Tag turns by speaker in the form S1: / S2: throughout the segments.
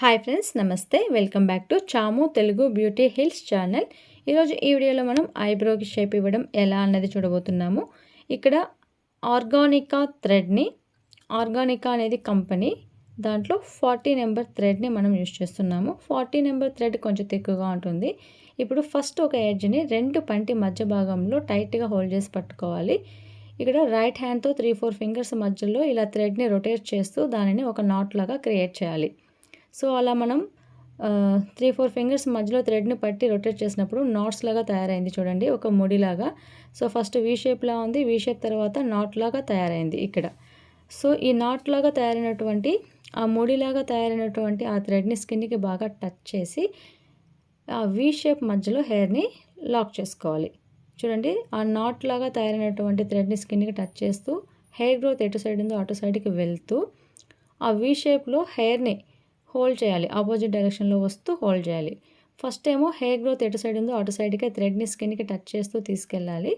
S1: Hi friends నమస్తే. Welcome back to Chamu Telugu beauty hills channel ఈరోజు ఈ వీడియోలో మనం ఐబ్రోకి షేప్ ఇవ్వడం ఎలా అన్నది చూడబోతున్నాము. ఇక్కడ ఆర్గానికా థ్రెడ్ని ఆర్గానికా అనేది కంపెనీ దాంట్లో ఫార్టీ నెంబర్ థ్రెడ్ని మనం యూజ్ చేస్తున్నాము. ఫార్టీ నెంబర్ థ్రెడ్ కొంచెం తిక్కుగా ఉంటుంది. ఇప్పుడు ఫస్ట్ ఒక ఎడ్జ్ని రెండు పంటి మధ్య భాగంలో టైట్గా హోల్డ్ చేసి పట్టుకోవాలి. ఇక్కడ రైట్ హ్యాండ్తో త్రీ ఫోర్ ఫింగర్స్ మధ్యలో ఇలా థ్రెడ్ని రొటేట్ చేస్తూ దానిని ఒక నాట్ లాగా క్రియేట్ చేయాలి. సో అలా మనం త్రీ ఫోర్ ఫింగర్స్ మధ్యలో థ్రెడ్ని పట్టి రొటేట్ చేసినప్పుడు నాట్స్ లాగా తయారైంది చూడండి ఒక ముడిలాగా. సో ఫస్ట్ వీ షేప్లా ఉంది వీ షేప్ తర్వాత నాట్ లాగా తయారైంది ఇక్కడ. సో ఈ నాట్ లాగా తయారైనటువంటి ఆ ముడిలాగా తయారైనటువంటి ఆ థ్రెడ్ని స్కిన్కి బాగా టచ్ చేసి ఆ వీ షేప్ మధ్యలో హెయిర్ని లాక్ చేసుకోవాలి. చూడండి ఆ నాట్ లాగా తయారైనటువంటి థ్రెడ్ని స్కిన్కి టచ్ చేస్తూ హెయిర్ గ్రోత్ ఎటు సైడ్ ఉందో అటు సైడ్కి వెళ్తూ ఆ వీ షేప్లో హెయిర్ని హోల్డ్ చేయాలి. ఆపోజిట్ డైరెక్షన్లో వస్తూ హోల్డ్ చేయాలి. ఫస్ట్ ఏమో హెయిర్ గ్రోత్ ఎటు సైడ్ ఉందో అటు సైడ్కి థ్రెడ్ని స్కిన్కి టచ్ చేస్తూ తీసుకెళ్ళాలి.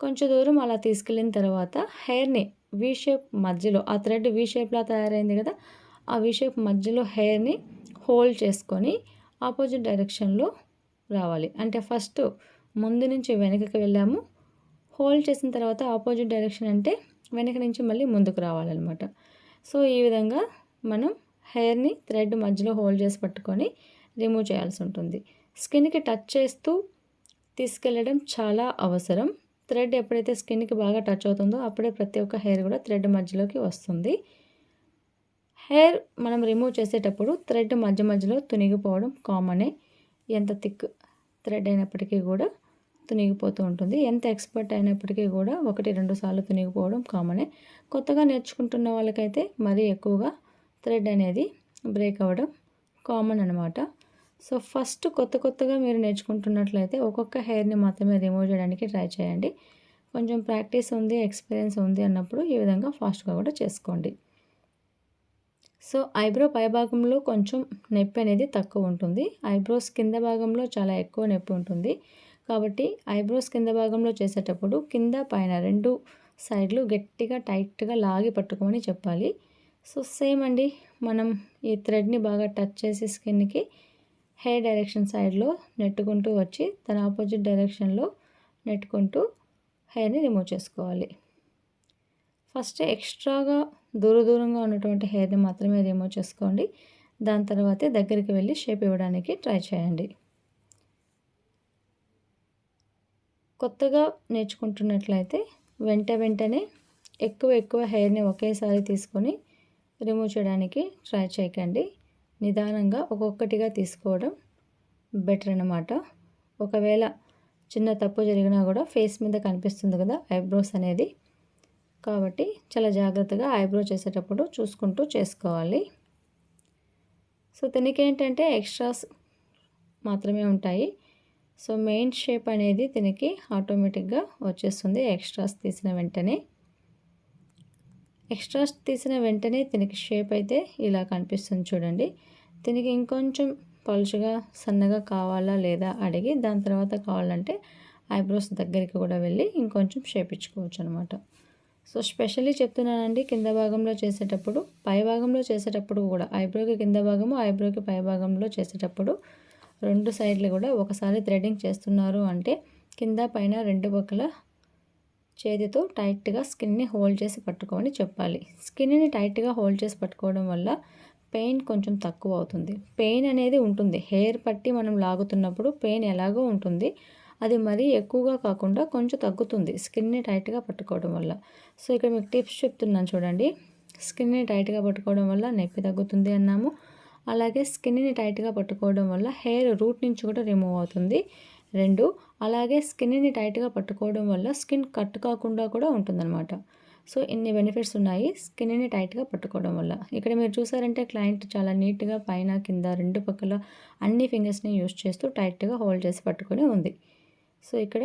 S1: కొంచెం దూరం అలా తీసుకెళ్ళిన తర్వాత హెయిర్ని వీ షేప్ మధ్యలో ఆ థ్రెడ్ వీ షేప్లా తయారైంది కదా ఆ వీ షేప్ మధ్యలో హెయిర్ని హోల్డ్ చేసుకొని ఆపోజిట్ డైరెక్షన్లో రావాలి. అంటే ఫస్ట్ ముందు నుంచి వెనకకి వెళ్ళాము. హోల్డ్ చేసిన తర్వాత ఆపోజిట్ డైరెక్షన్ అంటే వెనక నుంచి మళ్ళీ ముందుకు రావాలన్నమాట. సో ఈ విధంగా మనం హెయిర్ని థ్రెడ్ మధ్యలో హోల్డ్ చేసి పట్టుకొని రిమూవ్ చేయాల్సి ఉంటుంది. స్కిన్కి టచ్ చేస్తూ తీసుకెళ్ళడం చాలా అవసరం. థ్రెడ్ ఎప్పుడైతే స్కిన్కి బాగా టచ్ అవుతుందో అప్పుడే ప్రతి ఒక్క హెయిర్ కూడా థ్రెడ్ మధ్యలోకి వస్తుంది. హెయిర్ మనం రిమూవ్ చేసేటప్పుడు థ్రెడ్ మధ్య మధ్యలో తునిగిపోవడం కామనే. ఎంత థిక్ థ్రెడ్ అయినప్పటికీ కూడా తునిగిపోతూ ఉంటుంది. ఎంత ఎక్స్పర్ట్ అయినప్పటికీ కూడా ఒకటి రెండు సార్లు తునిగిపోవడం కామనే. కొత్తగా నేర్చుకుంటున్న వాళ్ళకైతే మరీ ఎక్కువగా థ్రెడ్ అనేది బ్రేక్ అవ్వడం కామన్ అనమాట సో ఫస్ట్ కొత్త కొత్తగా మీరు నేర్చుకుంటున్నట్లయితే ఒక్కొక్క హెయిర్ని మాత్రమే రిమూవ్ చేయడానికి ట్రై చేయండి. కొంచెం ప్రాక్టీస్ ఉంది ఎక్స్పీరియన్స్ ఉంది అన్నప్పుడు ఈ విధంగా ఫాస్ట్గా కూడా చేసుకోండి. సో ఐబ్రో పై భాగంలో కొంచెం నొప్పి అనేది తక్కువ ఉంటుంది. ఐబ్రోస్ కింద భాగంలో చాలా ఎక్కువ నొప్పి ఉంటుంది. కాబట్టి ఐబ్రోస్ కింద భాగంలో చేసేటప్పుడు కింద పైన రెండు సైడ్లు గట్టిగా టైట్గా లాగి పట్టుకోమని చెప్పాలి. సో సేమ్ అండి మనం ఈ థ్రెడ్ని బాగా టచ్ చేసి స్కిన్కి హెయిర్ డైరెక్షన్ సైడ్లో నెట్టుకుంటూ వచ్చి తన ఆపోజిట్ డైరెక్షన్లో నెట్టుకుంటూ హెయిర్ని రిమూవ్ చేసుకోవాలి. ఫస్ట్ ఎక్స్ట్రాగా దూర దూరంగా ఉన్నటువంటి హెయిర్ని మాత్రమే రిమూవ్ చేసుకోండి. దాని తర్వాతే దగ్గరికి వెళ్ళి షేప్ ఇవ్వడానికి ట్రై చేయండి. కొత్తగా నేర్చుకుంటున్నట్లయితే వెంట వెంటనే ఎక్కువ ఎక్కువ హెయిర్ని ఒకేసారి తీసుకొని రిమూవ్ చేయడానికి ట్రై చేయకండి. నిదానంగా ఒక్కొక్కటిగా తీసుకోవడం బెటర్ అన్నమాట. ఒకవేళ చిన్న తప్పు జరిగినా కూడా ఫేస్ మీద కనిపిస్తుంది కదా ఐబ్రోస్ అనేది. కాబట్టి చాలా జాగ్రత్తగా ఐబ్రో చేసేటప్పుడు చూసుకుంటూ చేసుకోవాలి. సో తినకేంటంటే ఎక్స్ట్రాస్ మాత్రమే ఉంటాయి. సో మెయిన్ షేప్ అనేది దీనికి ఆటోమేటిక్గా వచ్చేస్తుంది ఎక్స్ట్రాస్ తీసిన వెంటనే. ఎక్స్ట్రాస్ తీసిన వెంటనే దీనికి షేప్ అయితే ఇలా కనిపిస్తుంది చూడండి. దీనికి ఇంకొంచెం పలుచుగా సన్నగా కావాలా లేదా అడిగి దాని తర్వాత కావాలంటే ఐబ్రోస్ దగ్గరికి కూడా వెళ్ళి ఇంకొంచెం షేప్ ఇచ్చుకోవచ్చు అనమాట సో స్పెషల్లీ చెప్తున్నానండి కింద భాగంలో చేసేటప్పుడు పై భాగంలో చేసేటప్పుడు కూడా ఐబ్రోకి కింద భాగము ఐబ్రోకి పై భాగంలో చేసేటప్పుడు రెండు సైడ్లు కూడా ఒకసారి థ్రెడ్డింగ్ చేస్తున్నారు అంటే కింద పైన రెండు పక్కల చేతితో టైట్గా స్కిన్ని హోల్డ్ చేసి పట్టుకోమని చెప్పాలి. స్కిన్ని టైట్గా హోల్డ్ చేసి పట్టుకోవడం వల్ల పెయిన్ కొంచెం తక్కువ అవుతుంది. పెయిన్ అనేది ఉంటుంది. హెయిర్ పట్టి మనం లాగుతున్నప్పుడు పెయిన్ ఎలాగో ఉంటుంది. అది మరీ ఎక్కువగా కాకుండా కొంచెం తగ్గుతుంది స్కిన్ని టైట్గా పట్టుకోవడం వల్ల. సో ఇక్కడ మీకు టిప్స్ చెప్తున్నాను చూడండి. స్కిన్ని టైట్గా పట్టుకోవడం వల్ల నొప్పి తగ్గుతుంది అన్నాము. అలాగే స్కిన్ని టైట్గా పట్టుకోవడం వల్ల హెయిర్ రూట్ నుంచి కూడా రిమూవ్ అవుతుంది. రెండు అలాగే స్కిన్ని టైట్గా పట్టుకోవడం వల్ల స్కిన్ కట్ కాకుండా కూడా ఉంటుందన్నమాట. సో ఇన్ని బెనిఫిట్స్ ఉన్నాయి స్కిన్ని టైట్గా పట్టుకోవడం వల్ల. ఇక్కడ మీరు చూసారంటే క్లయింట్ చాలా నీట్గా పైన కింద రెండు పక్కల అన్ని ఫింగర్స్ని యూస్ చేస్తూ టైట్గా హోల్డ్ చేసి పట్టుకొని ఉంది. సో ఇక్కడ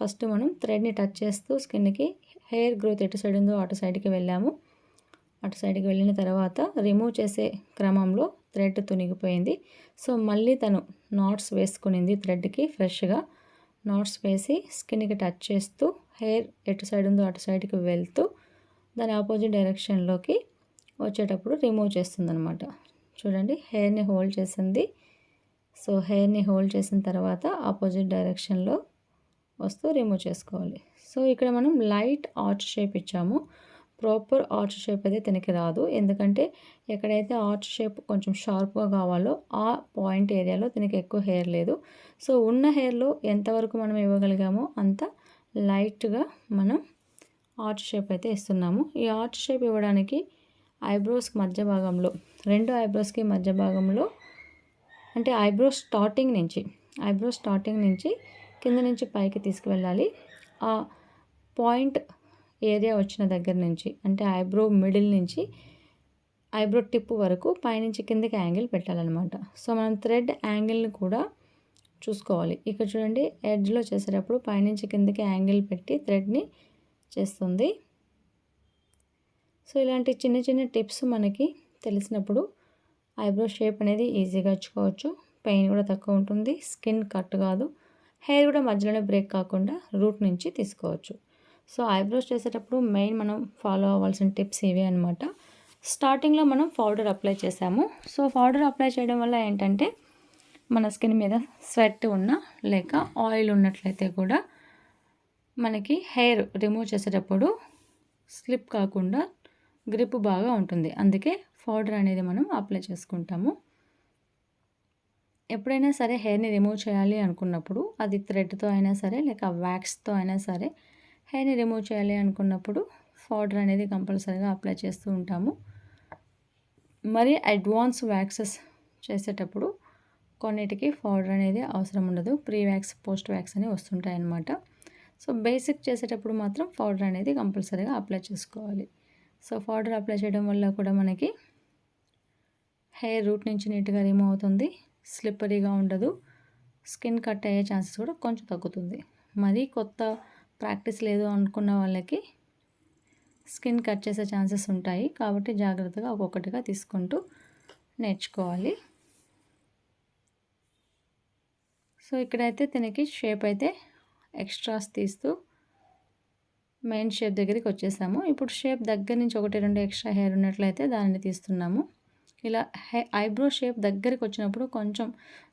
S1: ఫస్ట్ మనం థ్రెడ్ని టచ్ చేస్తూ స్కిన్కి హెయిర్ గ్రోత్ ఎటు సైడ్ ఉందో అటు సైడ్కి వెళ్ళాము. అటు సైడ్కి వెళ్ళిన తర్వాత రిమూవ్ చేసే క్రమంలో థ్రెడ్ తునిగిపోయింది. సో మళ్ళీ తను నాట్స్ వేసుకునింది థ్రెడ్కి ఫ్రెష్గా. నాట్స్ వేసి స్కిన్కి టచ్ చేస్తూ హెయిర్ ఎటు సైడ్ ఉందో అటు సైడ్కి వెళ్తూ దాని ఆపోజిట్ డైరెక్షన్లోకి వచ్చేటప్పుడు రిమూవ్ చేస్తుంది అనమాట చూడండి హెయిర్ని హోల్డ్ చేసింది. సో హెయిర్ని హోల్డ్ చేసిన తర్వాత ఆపోజిట్ డైరెక్షన్లో వస్తూ రిమూవ్ చేసుకోవాలి. సో ఇక్కడ మనం లైట్ ఆర్చ్ షేప్ ఇచ్చాము. ప్రాపర్ ఆర్చ్ షేప్ అయితే తనకి రాదు. ఎందుకంటే ఎక్కడైతే ఆర్చ్ షేప్ కొంచెం షార్ప్గా కావాలో ఆ పాయింట్ ఏరియాలో తనకి ఎక్కువ హెయిర్ లేదు. సో ఉన్న హెయిర్లో ఎంతవరకు మనం ఇవ్వగలిగామో అంత లైట్గా మనం ఆర్చ్ షేప్ అయితే ఇస్తున్నాము. ఈ ఆర్చ్ షేప్ ఇవ్వడానికి ఐబ్రోస్కి మధ్య భాగంలో రెండు ఐబ్రోస్కి మధ్య భాగంలో అంటే ఐబ్రో స్టార్టింగ్ నుంచి ఐబ్రో స్టార్టింగ్ నుంచి కింద నుంచి పైకి తీసుకువెళ్ళాలి. ఆ పాయింట్ ఏరియా వచ్చిన దగ్గర నుంచి అంటే ఐబ్రో మిడిల్ నుంచి ఐబ్రో టిప్ వరకు పైనుంచి కిందకి యాంగిల్ పెట్టాలన్నమాట. సో మనం థ్రెడ్ యాంగిల్ని కూడా చూసుకోవాలి. ఇక్కడ చూడండి ఎడ్జ్లో చేసేటప్పుడు పైనుంచి కిందకి యాంగిల్ పెట్టి థ్రెడ్ని చేస్తుంది. సో ఇలాంటి చిన్న చిన్న టిప్స్ మనకి తెలిసినప్పుడు ఐబ్రో షేప్ అనేది ఈజీగా ఇచ్చుకోవచ్చు పెయిన్ కూడా తక్కువ ఉంటుంది. స్కిన్ కట్ కాదు. హెయిర్ కూడా మధ్యలోనే బ్రేక్ కాకుండా రూట్ నుంచి తీసుకోవచ్చు. సో ఐబ్రోస్ చేసేటప్పుడు మెయిన్ మనం ఫాలో అవ్వాల్సిన టిప్స్ ఇవే అనమాట స్టార్టింగ్లో మనం పౌడర్ అప్లై చేసాము. సో పౌడర్ అప్లై చేయడం వల్ల ఏంటంటే మన స్కిన్ మీద స్వెట్ ఉన్న లేక ఆయిల్ ఉన్నట్లయితే కూడా మనకి హెయిర్ రిమూవ్ చేసేటప్పుడు స్లిప్ కాకుండా గ్రిప్ బాగా ఉంటుంది. అందుకే పౌడర్ అనేది మనం అప్లై చేసుకుంటాము. ఎప్పుడైనా సరే హెయిర్ని రిమూవ్ చేయాలి అనుకున్నప్పుడు అది థ్రెడ్తో అయినా సరే లేక వ్యాక్స్తో అయినా సరే హెయిర్ని రిమూవ్ చేయాలి అనుకున్నప్పుడు పౌడర్ అనేది కంపల్సరీగా అప్లై చేస్తూ ఉంటాము. మరి అడ్వాన్స్ వ్యాక్సెస్ చేసేటప్పుడు కొన్నిటికి పౌడర్ అనేది అవసరం ఉండదు. ప్రీ వ్యాక్స్ పోస్ట్ వ్యాక్స్ అని వస్తుంటాయన్నమాట. సో బేసిక్ చేసేటప్పుడు మాత్రం పౌడర్ అనేది కంపల్సరీగా అప్లై చేసుకోవాలి. సో పౌడర్ అప్లై చేయడం వల్ల కూడా మనకి హెయిర్ రూట్ నుంచి నీట్గా రిమూవ్ అవుతుంది. స్లిప్పరీగా ఉండదు. స్కిన్ కట్ అయ్యే ఛాన్సెస్ కూడా కొంచెం తగ్గుతుంది. మరీ కొత్త ప్రాక్టీస్ లేదు అనుకున్న వాళ్ళకి స్కిన్ కట్ చేసే ఛాన్సెస్ ఉంటాయి. కాబట్టి జాగ్రత్తగా ఒక్కొక్కటిగా తీసుకుంటూ నేర్చుకోవాలి. సో ఇక్కడైతే తినకి షేప్ అయితే ఎక్స్ట్రాస్ తీస్తూ మెయిన్ షేప్ దగ్గరికి వచ్చేసాము. ఇప్పుడు షేప్ దగ్గర నుంచి ఒకటి రెండు ఎక్స్ట్రా హెయిర్ ఉన్నట్లయితే దానిని తీస్తున్నాము. ఇలా హె ఐబ్రో షేప్ దగ్గరికి వచ్చినప్పుడు కొంచెం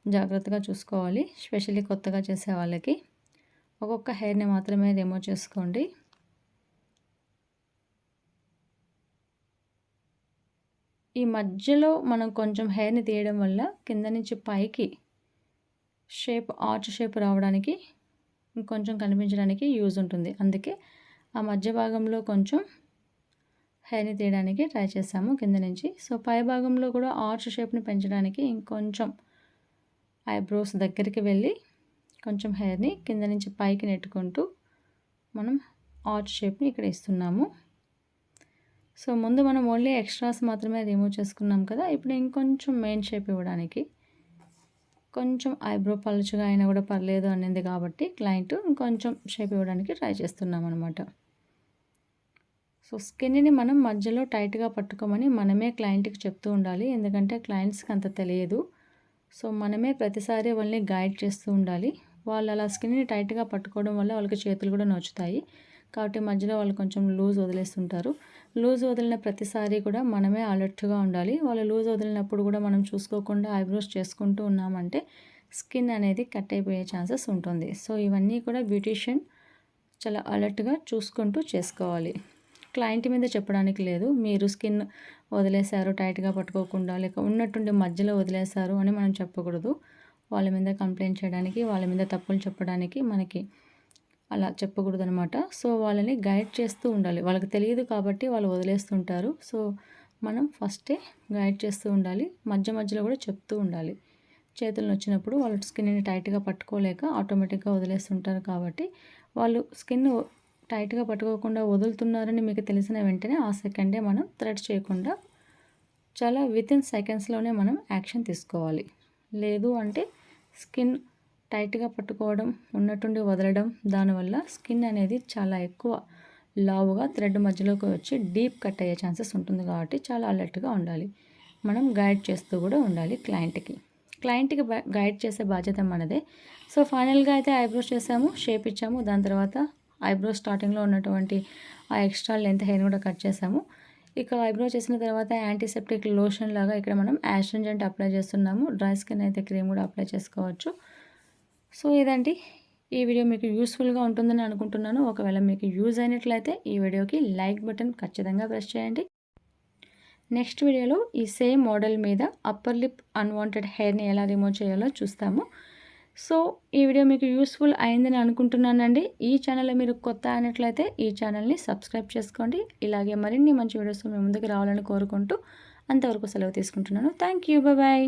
S1: జాగ్రత్తగా చూసుకోవాలి. స్పెషల్లీ కొత్తగా చేసే వాళ్ళకి. ఒక్కొక్క హెయిర్ని మాత్రమే రిమూవ్ చేసుకోండి. ఈ మధ్యలో మనం కొంచెం హెయిర్ని తీయడం వల్ల కింద నుంచి పైకి షేప్ ఆర్చ్ షేప్ రావడానికి ఇంకొంచెం కనిపించడానికి యూజ్ ఉంటుంది. అందుకే ఆ మధ్య భాగంలో కొంచెం హెయిర్ని తీయడానికి ట్రై చేసాము కింద నుంచి. సో పై భాగంలో కూడా ఆర్చ్ షేప్ని పెంచడానికి ఇంకొంచెం ఐబ్రోస్ దగ్గరికి వెళ్ళి కొంచెం హెయిర్ని కింద నుంచి పైకి నెట్టుకుంటూ మనం ఆర్చ్ షేప్ని ఇక్కడ ఇస్తున్నాము. సో ముందు మనం ఓన్లీ ఎక్స్ట్రాస్ మాత్రమే రిమూవ్ చేసుకున్నాం కదా ఇప్పుడు ఇంకొంచెం మెయిన్ షేప్ ఇవ్వడానికి. కొంచెం ఐబ్రో పలుచుగా అయినా కూడా పర్లేదు అనేది కాబట్టి క్లయింట్ ఇంకొంచెం షేప్ ఇవ్వడానికి ట్రై చేస్తున్నాం అనమాట సో స్కిన్ని మనం మధ్యలో టైట్గా పట్టుకోమని మనమే క్లయింట్కి చెప్తూ ఉండాలి ఎందుకంటే క్లయింట్స్కి అంత తెలియదు. సో మనమే ప్రతిసారి వాళ్ళని గైడ్ చేస్తూ ఉండాలి. వాళ్ళు అలా స్కిన్ని టైట్గా పట్టుకోవడం వల్ల వాళ్ళకి చేతులు కూడా నొచ్చుతాయి. కాబట్టి మధ్యలో వాళ్ళు కొంచెం లూజ్ వదిలేస్తుంటారు. లూజ్ వదిలిన ప్రతిసారి కూడా మనమే అలర్ట్గా ఉండాలి. వాళ్ళు లూజ్ వదిలినప్పుడు కూడా మనం చూసుకోకుండా ఐబ్రోస్ చేసుకుంటూ ఉన్నామంటే స్కిన్ అనేది కట్ అయిపోయే ఛాన్సెస్ ఉంటుంది. సో ఇవన్నీ కూడా బ్యూటీషియన్ చాలా అలర్ట్గా చూసుకుంటూ చేసుకోవాలి. క్లయింట్ మీద చెప్పడానికి లేదు. మీరు స్కిన్ వదిలేశారు టైట్గా పట్టుకోకుండా లేక ఉన్నట్టుండి మధ్యలో వదిలేశారు అని మనం చెప్పకూడదు. వాళ్ళ మీద కంప్లైంట్ చేయడానికి వాళ్ళ మీద తప్పులు చెప్పడానికి మనకి అలా చెప్పకూడదు అనమాట సో వాళ్ళని గైడ్ చేస్తూ ఉండాలి. వాళ్ళకి తెలియదు కాబట్టి వాళ్ళు వదిలేస్తుంటారు. సో మనం ఫస్టే గైడ్ చేస్తూ ఉండాలి. మధ్య మధ్యలో కూడా చెప్తూ ఉండాలి. చేతులు వచ్చినప్పుడు వాళ్ళు స్కిన్ని టైట్గా పట్టుకోలేక ఆటోమేటిక్గా వదిలేస్తుంటారు కాబట్టి వాళ్ళు స్కిన్ టైట్గా పట్టుకోకుండా వదులుతున్నారని మీకు తెలిసిన వెంటనే ఆ సెకండే మనం థ్రెడ్ చేయకుండా చాలా విత్ ఇన్ సెకండ్స్లోనే మనం యాక్షన్ తీసుకోవాలి. లేదు అంటే స్కిన్ టైట్గా పట్టుకోవడం ఉన్నట్టుండి వదలడం దానివల్ల స్కిన్ అనేది చాలా ఎక్కువ లావుగా థ్రెడ్ మధ్యలోకి వచ్చి డీప్ కట్ అయ్యే ఛాన్సెస్ ఉంటుంది కాబట్టి చాలా అలర్ట్గా ఉండాలి. మనం గైడ్ చేస్తూ కూడా ఉండాలి క్లయింట్కి. క్లయింట్కి గైడ్ చేసే బాధ్యత మనదే. సో ఫైనల్గా అయితే ఐబ్రోస్ చేసాము షేప్ ఇచ్చాము. దాని తర్వాత ఐబ్రో స్టార్టింగ్లో ఉన్నటువంటి ఆ ఎక్స్ట్రా లెంత్ హెయిర్ కూడా కట్ చేసాము. ఇక ఐబ్రో చేసిన తర్వాత యాంటీసెప్టిక్ లోషన్ లాగా ఇక్కడ మనం యాస్ట్రంజెంట్ అప్లై చేస్తున్నాము. డ్రై స్కిన్ అయితే క్రీమ్ కూడా అప్లై చేసుకోవచ్చు. సో ఇదండి. ఈ వీడియో మీకు యూస్ఫుల్గా ఉంటుందని అనుకుంటున్నాను. ఒకవేళ మీకు యూజ్ అయినట్లయితే ఈ వీడియోకి లైక్ బటన్ ఖచ్చితంగా ప్రెస్ చేయండి. నెక్స్ట్ వీడియోలో ఈ సేమ్ మోడల్ మీద అప్పర్ లిప్ అన్వాంటెడ్ హెయిర్ని ఎలా రిమూవ్ చేయాలో చూస్తాము. సో ఈ వీడియో మీకు యూస్ఫుల్ అయిందని అనుకుంటున్నానండి. ఈ ఛానల్లో మీరు కొత్త అయినట్లయితే ఈ ఛానల్ని సబ్స్క్రైబ్ చేసుకోండి. ఇలాగే మరిన్ని మంచి వీడియోస్ మీ ముందుకు రావాలని కోరుకుంటూ అంతవరకు సెలవు తీసుకుంటున్నాను. Thank you. బాయ్